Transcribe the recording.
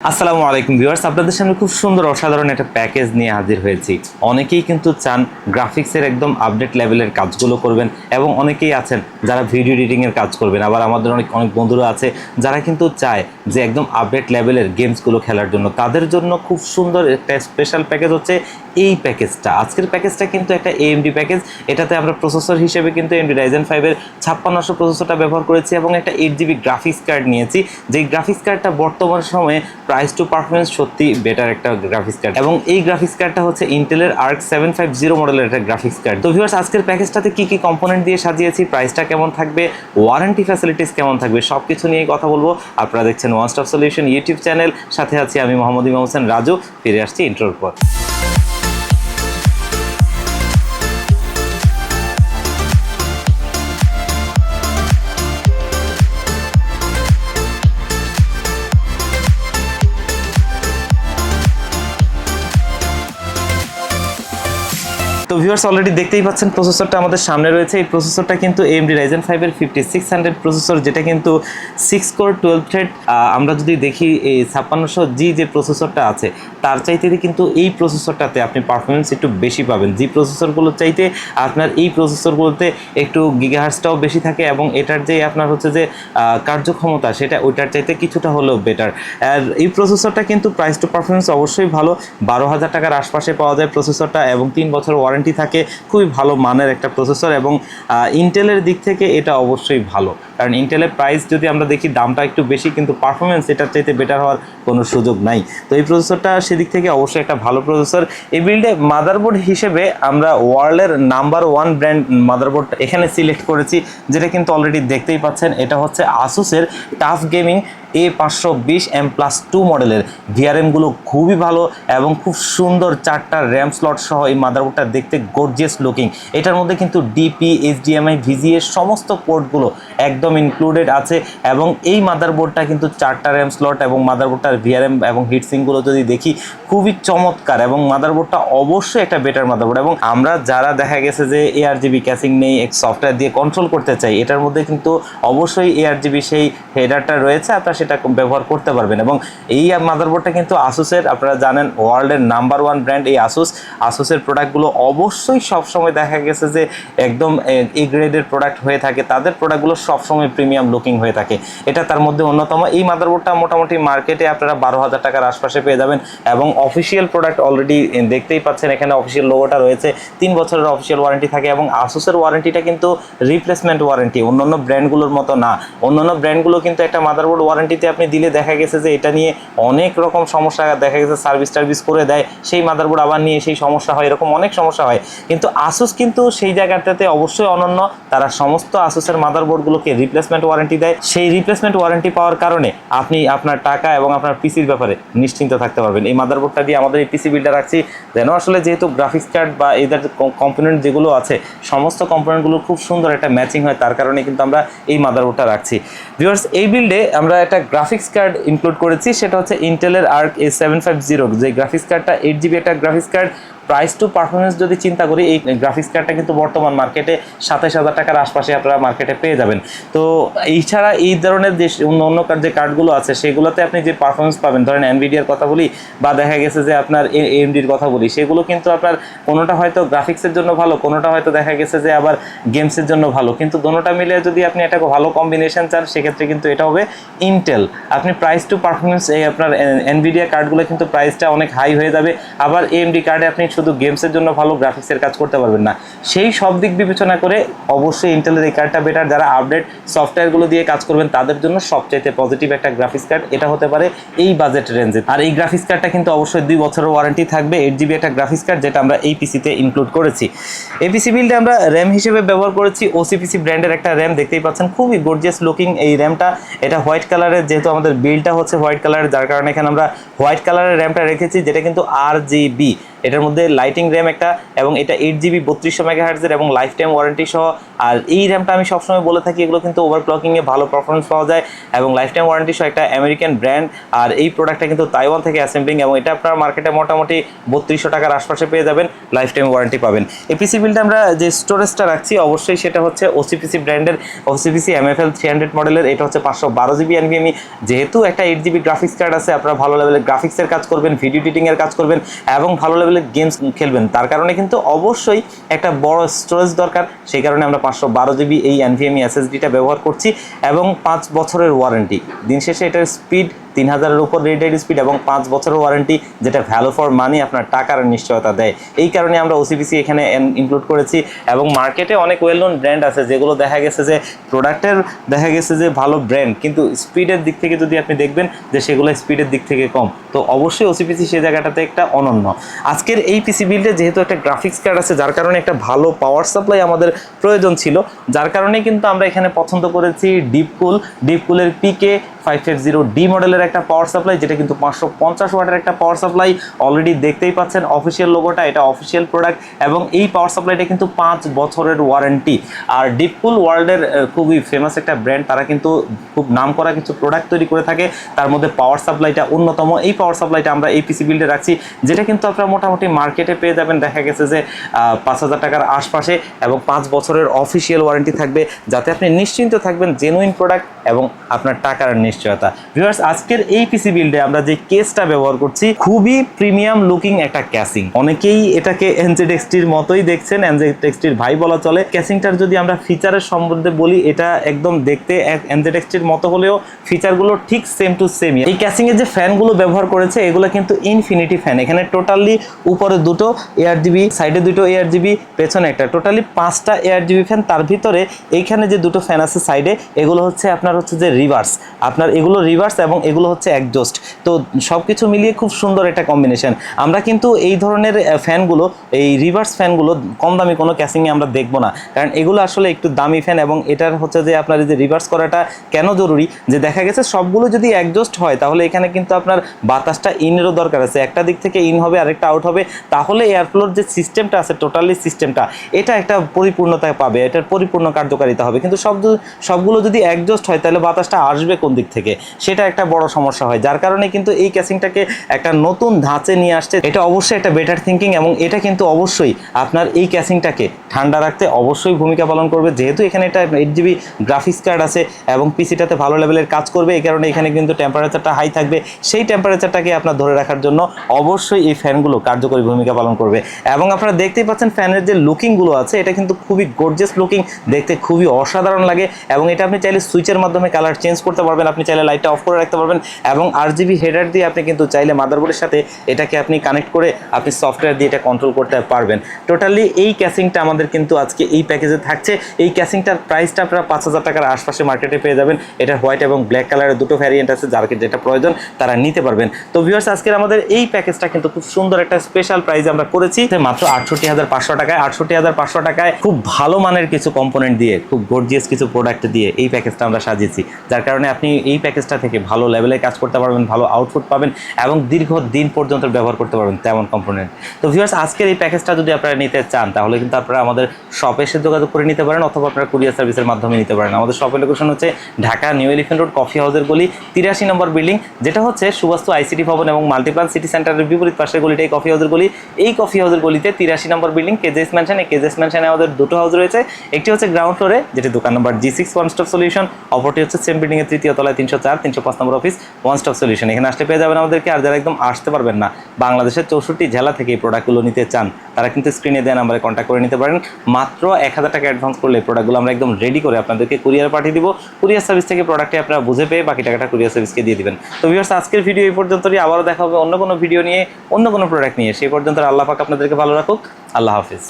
আসসালামু আলাইকুম ভিউয়ার্স, আপনাদের সামনে খুব সুন্দর অসাধারণ একটা প্যাকেজ নিয়ে হাজির হয়েছি। অনেকেই কিন্তু চান গ্রাফিক্সের একদম আপডেট লেভেলের কাজগুলো করবেন এবং অনেকেই আছেন যারা ভিডিও এডিটিংয়ের কাজ করবেন। আবার আমাদের অনেক অনেক বন্ধুরা আছে যারা কিন্তু চায় যে একদম আপডেট লেভেলের গেমসগুলো খেলার জন্য। তাদের জন্য খুব সুন্দর একটা স্পেশাল প্যাকেজ হচ্ছে এই প্যাকেজটা। আজকের প্যাকেজটা কিন্তু একটা এএমডি প্যাকেজ এটাতে আমরা প্রসেসর হিসেবে কিন্তু এমডি রাইজেন ফাইভের ছাপ্পান্নশো প্রসেসরটা ব্যবহার করেছি এবং একটা এইট জিবি গ্রাফিক্স কার্ড নিয়েছি। যেই গ্রাফিক্স কার্ডটা বর্তমান সময়ে প্রাইস টু পারফরমেন্স সত্যি বেটার একটা গ্রাফিক্স কার্ড এবং এই গ্রাফিক্স কার্ডটা হচ্ছে ইন্টেলের আর্ক সেভেন ফাইভ জিরো মডেলের একটা গ্রাফিক্স কার্ড তো ভিউয়ার্স আজকের প্যাকেজটাতে কি কি কম্পোনেন্ট দিয়ে সাজিয়েছি প্রাইসটা কেমন থাকবে ওয়ারেন্টি ফ্যাসিলিটিস কেমন থাকবে সব কিছু নিয়ে কথা বলব। আপনারা দেখছেন one stop solution YouTube channel সাথে আছি আমি মোহাম্মদ ইমাম হোসেন। রাজু, ফিরে আসছি ইন্ট্রোর পর। ভিউয়ার্স অলরেডি দেখতেই পাচ্ছেন প্রসেসরটা আমাদের সামনে রয়েছে। এই প্রসেসরটা কিন্তু এমডি রাইজেন ফাইভের ফিফটি সিক্স হান্ড্রেড প্রসেসর যেটা কিন্তু সিক্স কোর টুয়েলভ থ্রেড আমরা যদি দেখি, এই ছাপ্পান্নশো জি যে প্রসেসরটা আছে, তার চাইতে কিন্তু এই প্রসেসরটাতে আপনি পারফরমেন্স একটু বেশি পাবেন। জি প্রসেসরগুলোর চাইতে আপনার এই প্রসেসরগুলোতে একটু গিগাহার্সটাও বেশি থাকে এবং এটার যে আপনার হচ্ছে যে কার্যক্ষমতা, সেটা ওইটার চাইতে কিছুটা হলেও বেটার আর এই প্রসেসরটা কিন্তু প্রাইস টু পারফরমেন্স অবশ্যই ভালো। বারো হাজার টাকার আশপাশে পাওয়া যায় প্রসেসরটা এবং তিন বছর ওয়ারেন্টি থাকে, খুবই ভালো মানের একটা প্রসেসর এবং ইন্টেলের দিক থেকে এটা অবশ্যই ভালো। কারণ ইন্টেলের প্রাইস যদি আমরা দেখি, দামটা একটু বেশি, কিন্তু পারফরমেন্স এটার চাইতে বেটার হওয়ার কোনো সুযোগ নাই। তো এই প্রসেসরটা সেদিক থেকে অবশ্যই একটা ভালো প্রসেসর এই বিল্ডে মাদারবোর্ড হিসেবে আমরা ওয়ার্ল্ডের নাম্বার ওয়ান ব্র্যান্ড মাদারবোর্ড এখানে সিলেক্ট করেছি, যেটা কিন্তু অলরেডি দেখতেই পাচ্ছেন। এটা হচ্ছে আসুসের টাফ গেমিং এ পাঁচশো বিশ এম প্লাস টু মডেলের ভিআরএমগুলো খুবই ভালো এবং খুব সুন্দর চারটা র্যাম স্লট সহ এই মাদারবোর্ডটা দেখতে গর্জিয়াস লুকিং এটার মধ্যে কিন্তু ডিপি এইচডিএমআই ভিজিএ সমস্ত পোর্টগুলো একদম ইনক্লুডেড আছে এবং এই মাদারবোর্ডটা কিন্তু চারটা র্যাম স্লট এবং মাদারবোর্ডটার ভিআরএম এবং হিটসিংগুলো যদি দেখি, খুবই চমৎকার এবং মাদারবোর্ডটা অবশ্যই একটা বেটার মাদারবোর্ড এবং আমরা যারা দেখা গেছে যে এআর জিবি ক্যাসিং নেই, এক সফটওয়্যার দিয়ে কন্ট্রোল করতে চাই, এটার মধ্যে কিন্তু অবশ্যই এআর জিবি সেই হেডারটা রয়েছে, আপনারা সেটা ব্যবহার করতে পারবেন এবং এই মাদারবোর্ডটা কিন্তু আসুসের আপনারা জানেন ওয়ার্ল্ডের নাম্বার ওয়ান ব্র্যান্ড এই আসুস আসুসের প্রোডাক্টগুলো অবশ্যই সবসময় দেখা গেছে যে একদম, এ গ্রেডের প্রোডাক্ট হয়ে থাকে, তাদের প্রোডাক্টগুলো সবসময় প্রিমিয়াম লুকিং হয়ে থাকে। এটা তার মধ্যে অন্যতম। এই মাদারবোর্ডটা মোটামুটি মার্কেটে আপনারা বারো হাজার টাকার আশপাশে পেয়ে যাবেন এবং অফিসিয়াল প্রোডাক্ট অলরেডি দেখতেই পাচ্ছেন, এখানে অফিসিয়াল লোগোটা রয়েছে। তিন বছরের অফিসিয়াল ওয়ারেন্টি থাকে এবং আসুসের ওয়ারেন্টিটা কিন্তু রিপ্লেসমেন্ট ওয়ারেন্টি অন্যান্য ব্র্যান্ডগুলোর মতো না। অন্যান্য ব্র্যান্ডগুলো কিন্তু একটা মাদারবোর্ড ওয়ারেন্টিতে আপনি দিলে দেখা গেছে যে এটা নিয়ে অনেক রকম সমস্যা দেখা গেছে সার্ভিস টার্ভিস করে দেয়। সেই মাদারবোর্ড আবার নিয়ে সেই সমস্যা হয়, এরকম অনেক সমস্যা হয়। কিন্তু আসুস কিন্তু সেই জায়গাটাতে অবশ্যই অনন্য। তারা সমস্ত আসুসের মাদারবোর্ডগুলোকে রিপ্লেসমেন্ট ওয়ারেন্টি দেয়, সেই রিপ্লেসমেন্ট ওয়ারেন্টি পাওয়ার কারণে আপনি আপনার টাকা এবং আপনার পিসির ব্যাপারে নিশ্চিন্ত থাকতে পারবেন। এই মাদারবোর্ডটা দিয়ে আমাদের এই পিসি বিলটা রাখছি। যেন আসলে যেহেতু গ্রাফিক্স কার্ড বা এদের কম্পোনেন্ট যেগুলো আছে, সমস্ত কম্পোনেন্টগুলো খুব সুন্দর একটা ম্যাচিং হয়, তার কারণে কিন্তু আমরা এই মাদারবোর্ডটা রাখছি। ভিউয়ার্স এই বিল্ডে আমরা একটা গ্রাফিক্স কার্ড ইনক্লুড করেছি, সেটা হচ্ছে ইন্টেলের Arc A seven five zero যে গ্রাফিক্স কার্ডটা এইট জিবি একটা graphics card price to performance যদি চিন্তা করি, এই গ্রাফিক্স কার্ডটা কিন্তু বর্তমান মার্কেটে সাতাশ হাজার টাকার আশপাশে আপনারা মার্কেটে পেয়ে যাবেন। তো এই ছাড়া এই ধরনের যে অন্য অন্য যে কার্ডগুলো আছে, সেগুলোতে আপনি যে পারফরমেন্স পাবেন, ধরেন এনভিডিয়ার কথা বলি, বা দেখা গেছে যে আপনার এমডির কথা বলি, সেগুলো কিন্তু আপনার কোনোটা হয়তো গ্রাফিক্সের জন্য ভালো, কোনোটা হয়তো দেখা গেছে যে আবার গেমসের জন্য ভালো, কিন্তু দোনোটা মিলে যদি আপনি একটা ভালো কম্বিনেশন চান, সেক্ষেত্রে কিন্তু এটা হবে ইন্টেল আপনি প্রাইস টু পারফরমেন্স এই আপনার এনভিডিয়া কার্ডগুলো কিন্তু প্রাইসটা অনেক হাই হয়ে যাবে। আবার এমডি কার্ডে আপনি শুধু গেমসের জন্য ভালো গ্রাফিক্সের কাজ করতে পারবেন না। সেই সব দিক বিবেচনা করে অবশ্যই ইন্টেলের এই কার্ডটা বেটার যারা আপডেট সফটওয়্যারগুলো দিয়ে কাজ করবেন, তাদের জন্য সবচাইতে পজিটিভ একটা গ্রাফিক্স কার্ড এটা হতে পারে এই বাজেট রেঞ্জে আর এই গ্রাফিক্স কার্ডটা কিন্তু অবশ্যই দুই বছরের ওয়ারেন্টি থাকবে এইট জিবি একটা গ্রাফিক্স কার্ড যেটা আমরা এই পিসিতে ইনক্লুড করেছি। এই পিসি বিলটা আমরা র্যাম হিসেবে ব্যবহার করেছি। ওসিপিসি ব্র্যান্ডের একটা র্যাম দেখতেই পাচ্ছেন। খুবই গর্জিয়াস লুকিং এই র্যামটা এটা হোয়াইট কালারের যেহেতু আমাদের বিলটা হচ্ছে হোয়াইট কালারের যার কারণে এখানে আমরা হোয়াইট কালারের র্যামটা রেখেছি, যেটা কিন্তু আর জিবি এটার মধ্যে লাইটিং র্যাম একটা এবং এটা এইট জিবি বত্রিশশো মেগাহার্জের এবং লাইফ টাইম ওয়ারেন্টি সহ। আর এই র্যামটা আমি সবসময় বলে থাকি, এগুলো কিন্তু ওভারক্লকিংয়ে ভালো পারফরমেন্স পাওয়া যায় এবং লাইফ টাইম ওয়ারেন্টি সহ একটা আমেরিকান ব্র্যান্ড আর এই প্রোডাক্টটা কিন্তু তাইওয়ান থেকে অ্যাসেম্বলিং এবং এটা আপনার মার্কেটে মোটামুটি বত্রিশশো টাকার আশপাশে পেয়ে যাবেন লাইফ টাইম ওয়ারেন্টি পাবেন এপিসি বিলটা আমরা যে স্টোরেজটা রাখছি, অবশ্যই সেটা হচ্ছে ওসিপিসি ব্র্যান্ডের ওসিপিসি এমএফএল থ্রি হান্ড্রেড মডেলের এটা হচ্ছে পাঁচশো বারো জিবি এনভিএমই যেহেতু একটা এইট জিবি গ্রাফিক্স কার্ড আছে, আপনারা ভালো লেভেলের গ্রাফিক্সের কাজ করবেন ভিডিও এডিটিংয়ের কাজ করবেন এবং ভালো লেভেলের গেমস খেলবেন। তার কারণে কিন্তু অবশ্যই একটা বড় স্টোরেজ দরকার। সেই কারণে আমরা পাঁচশো বারো জিবি এই এনভিএমই এসএসডিটা ব্যবহার করছি এবং পাঁচ বছরের ওয়ারেন্টি দিন শেষে এটার স্পিড তিন হাজারের উপর রেটেড স্পিড এবং পাঁচ বছরের ওয়ারেন্টি, যেটা ভ্যালু ফর মানি আপনার টাকার নিশ্চয়তা দেয়। এই কারণে আমরা ওসিপিসি এখানে ইনক্লুড করেছি এবং মার্কেটে অনেক ওয়েল নোন ব্র্যান্ড আছে, যেগুলো দেখা গেছে যে প্রোডাক্টের দেখা গেছে যে ভালো ব্র্যান্ড কিন্তু স্পিডের দিক থেকে যদি আপনি দেখবেন যে সেগুলো স্পিডের দিক থেকে কম। তো অবশ্যই ওসিপিসি সেই জায়গাটাতে একটা অনন্য। আজকের এই পিসি বিলটা যেহেতু একটা গ্রাফিক্স কার্ড আছে, যার কারণে একটা ভালো পাওয়ার সাপ্লাই আমাদের প্রয়োজন ছিল, যার কারণে কিন্তু আমরা এখানে পছন্দ করেছি DeepCool ডিপকুলের PK five five zero D মডেলের একটা পাওয়ার সাপ্লাই যেটা কিন্তু পাঁচশো পঞ্চাশ ওয়াটের একটা পাওয়ার সাপ্লাই অলরেডি দেখতেই পাচ্ছেন অফিসিয়াল লোগোটা এটা অফিসিয়াল প্রোডাক্ট এবং এই পাওয়ার সাপ্লাইটা কিন্তু পাঁচ বছরের ওয়ারেন্টি আর ডিপকুল ওয়ার্ল্ডের খুবই ফেমাস একটা ব্র্যান্ড তারা কিন্তু খুব নাম করা কিছু প্রোডাক্ট তৈরি করে থাকে। তার মধ্যে পাওয়ার সাপ্লাইটা অন্যতম। এই পাওয়ার সাপ্লাইটা আমরা এই পিসি বিল্ডে রাখছি, যেটা কিন্তু আপনারা মোটামুটি মার্কেটে পেয়ে যাবেন। দেখা গেছে যে পাঁচ হাজার টাকার আশপাশে এবং পাঁচ বছরের অফিসিয়াল ওয়ারেন্টি থাকবে, যাতে আপনি নিশ্চিন্ত থাকবেন জেনুইন প্রোডাক্ট এবং আপনার টাকার নিশ্চয়তা। ভিউয়ার্স আজকের এই পিসি বিল্ডে আমরা যে কেসটা ব্যবহার করছি, খুবই প্রিমিয়াম লুকিং একটা ক্যাসিং অনেকেই এটাকে এনজেডেক্সটির মতোই দেখছেন এনজেডেক্সটির ভাই বলা চলে। ক্যাসিংটার যদি আমরা ফিচারের সম্বন্ধে বলি, এটা একদম দেখতে এনজেডেক্সটির মতো হলেও ফিচারগুলো ঠিক সেম টু সেম এই ক্যাসিং এর যে ফ্যানগুলো ব্যবহার করেছে, এগুলো কিন্তু ইনফিনিটি ফ্যান এখানে টোটালি উপরে দুটো এয়ার জিবি সাইডে দুটো এয়ার জিবি পেছনে একটা। টোটালি পাঁচটা এয়ার জিবি ফ্যান তার ভিতরে এইখানে যে দুটো ফ্যান আছে সাইডে এগুলো হচ্ছে আপনার হচ্ছে যে রিভার্স আপনার এগুলো রিভার্স এবং এগুলো হচ্ছে একজস্ট তো সব কিছু মিলিয়ে খুব সুন্দর একটা কম্বিনেশন আমরা কিন্তু এই ধরনের ফ্যানগুলো, এই রিভার্স ফ্যানগুলো কম দামি কোনো ক্যাসিংয়ে আমরা দেখব না। কারণ এগুলো আসলে একটু দামি ফ্যান এবং এটার হচ্ছে যে আপনার যে রিভার্স করাটা কেন জরুরি? যে দেখা গেছে সবগুলো যদি একজস্ট হয়, তাহলে এখানে কিন্তু আপনার বাতাসটা ইনেরও দরকার আছে। একটা দিক থেকে ইন হবে, আরেকটা আউট হবে। তাহলে এয়ারফ্লোর যে সিস্টেমটা আছে টোটালি সিস্টেমটা এটা একটা পরিপূর্ণতা পাবে, এটার পরিপূর্ণ কার্যকারিতা হবে। কিন্তু সব সবগুলো যদি একজস্ট হয়, তাহলে বাতাসটা আসবে কোন দিক থেকে? সেটা একটা বড় সমস্যা হয়। যার কারণে কিন্তু এই ক্যাসিংটাকে একটা নতুন ধাঁচে নিয়ে আসছে। এটা অবশ্যই একটা বেটার থিঙ্কিং এবং এটা কিন্তু অবশ্যই আপনার এই ক্যাসিংটাকে ঠান্ডা রাখতে অবশ্যই ভূমিকা পালন করবে। যেহেতু এখানে এটা এইট জিবি গ্রাফিক্স কার্ড আছে এবং পিসিটাতে ভালো লেভেলের কাজ করবে, এই কারণে এখানে কিন্তু টেম্পারেচারটা হাই থাকবে। সেই টেম্পারেচারটাকে আপনার ধরে রাখার জন্য অবশ্যই এই ফ্যানগুলো কার্যকরী ভূমিকা পালন করবে। এবং আপনারা দেখতেই পাচ্ছেন ফ্যানের যে লুকিংগুলো আছে, এটা কিন্তু খুবই গর্জিয়াস লুকিং দেখতে খুবই অসাধারণ লাগে। এবং এটা আপনি চাইলে সুইচের মাধ্যমে কালার চেঞ্জ করতে পারবেন। আপনি চাইলে লাইটটা অফ করে রাখতে পারবেন। এবং আর জিবি হেডার দিয়ে আপনি কিন্তু চাইলে মাদারবোর্ডের সাথে এটাকে আপনি কানেক্ট করে আপনি সফটওয়্যার দিয়ে এটা কন্ট্রোল করতে পারবেন। টোটালি এই ক্যাসিংটা আমাদের কিন্তু আজকে এই প্যাকেজে থাকছে। এই ক্যাসিংটার প্রাইসটা আপনারা পাঁচ হাজার টাকার আশপাশে মার্কেটে পেয়ে যাবেন। এটা হোয়াইট এবং ব্ল্যাক কালারের দুটো ভ্যারিয়েন্ট আছে, যার যেটা প্রয়োজন তারা নিতে পারবেন। তো ভিউয়ার্স আজকের আমাদের এই প্যাকেজটা কিন্তু খুব সুন্দর একটা স্পেশাল প্রাইস আমরা করেছি। মাত্র আটষট্টি হাজার পাঁচশো টাকায়, আটষট্টি হাজার পাঁচশো টাকায় খুব ভালো মানের কিছু কম্পোনেন্ট দিয়ে, খুব গর্জিয়াস কিছু প্রোডাক্ট দিয়ে এই প্যাকেজটা আমরা সাজিয়েছি। যার কারণে আপনি এই প্যাকেজটা থেকে ভালো লেভেলে কাজ করতে পারবেন, ভালো আউটপুট পাবেন এবং দীর্ঘ দিন পর্যন্ত ব্যবহার করতে পারবেন তেমন কম্পোনেন্ট তো ভিউয়ার্স আজকের এই প্যাকেজটা যদি আপনারা নিতে চান, তাহলে কিন্তু আপনারা আমাদের শপে এসে যোগাযোগ করে নিতে পারেন অথবা আপনারা কুরিয়ার সার্ভিসের মাধ্যমে নিতে পারেন। আমাদের শপের লোকেশন হচ্ছে Dhaka New Elephant Road coffee হাউসের গলি তিরাশি নম্বর বিল্ডিং যেটা হচ্ছে সুবাস্তু আইসিটি ভবন এবং মাল্টিপ্লান সিটি সেন্টারের বিপরীত পাশের গলিটাই কফি হাউসের গলি। এই কফি হাউসের গলিতে তিরাশি নম্বর বিল্ডিং কেজেস ম্যানশন এই কেজেস ম্যানশনে আমাদের দুটো হাউস রয়েছে। একটি হচ্ছে গ্রাউন্ড ফ্লোরে যেটি দোকান নম্বর G six one stop solution অপরটি হচ্ছে সেম বিল্ডিং এর তৃতীয় তলায় তিনশো চার, তিনশো পাঁচ নম্বর অফিস ওয়ান স্টপ সলিউশন এখানে আসলে পেয়ে যাবেন আমাদেরকে আর যারা একদম আসতে পারবেন না, বাংলাদেশের চৌষট্টি জেলা থেকে এই প্রোডাক্টগুলো নিতে চান, তারা কিন্তু স্ক্রিনে দেওয়া নাম্বারে কন্ট্যাক্ট করে নিতে পারেন। মাত্র এক হাজার টাকা অ্যাডভান্স করলে প্রোডাক্টগুলো আমরা একদম রেডি করে আপনাদেরকে কুরিয়ার পাঠিয়ে দিব। কুরিয়ার সার্ভিস থেকে প্রোডাক্টে আপনারা বুঝে পেয়ে বাকি টাকাটা কুরিয়ার সার্ভিসকে দিয়ে দিবেন। তো ভিউয়ার্স আজকের ভিডিও এই পর্যন্তই। আবারও দেখা হবে অন্য কোনো ভিডিও নিয়ে, অন্য কোনো প্রোডাক্ট নিয়ে। সেই পর্যন্ত আল্লাহ পাক আপনাদেরকে ভালো রাখুক। আল্লাহ হাফিজ।